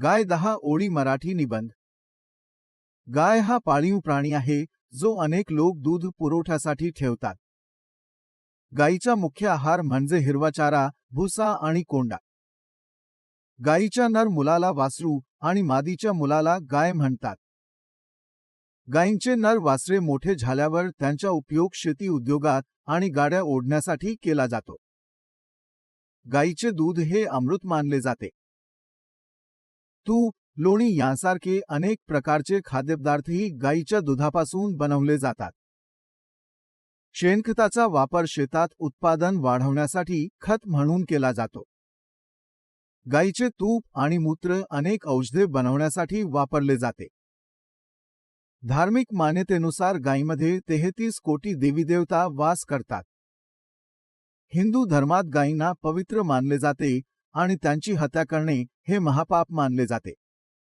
गाय दहा ओळी मराठी निबंध. गाय हा पाळीव प्राणी आहे जो अनेक लोक दूध पुरवठ्यासाठी ठेवतात. गायीचा मुख्य आहार म्हणजे हिरवा चारा भुसा आणि कोंडा. गायीच्या नर मुलाला वासरू आणि मादीच्या मुलाला गाय म्हणतात. गायींचे नर वासरे मोठे झाल्यावर त्यांचा उपयोग शेती उद्योगात आणि गाड्या ओढण्यासाठी केला जातो. गायीचे दूध हे अमृत मानले जाते. तूप लोणी यांसारखे अनेक प्रकारचे खाद्यपदार्थही गायीच्या दुधापासून बनवले जातात. शेणखताचा वापर शेतात उत्पादन वाढवण्यासाठी खत म्हणून केला जातो. गायीचे तूप आणि मूत्र अनेक औषधे बनवण्यासाठी वापरले जाते. धार्मिक मान्यतेनुसार गायीमध्ये तेहतीस कोटी देवीदेवता वास करतात. हिंदू धर्मात गायींना पवित्र मानले जाते आणि त्यांची हत्या करणे हे महापाप मानले जाते.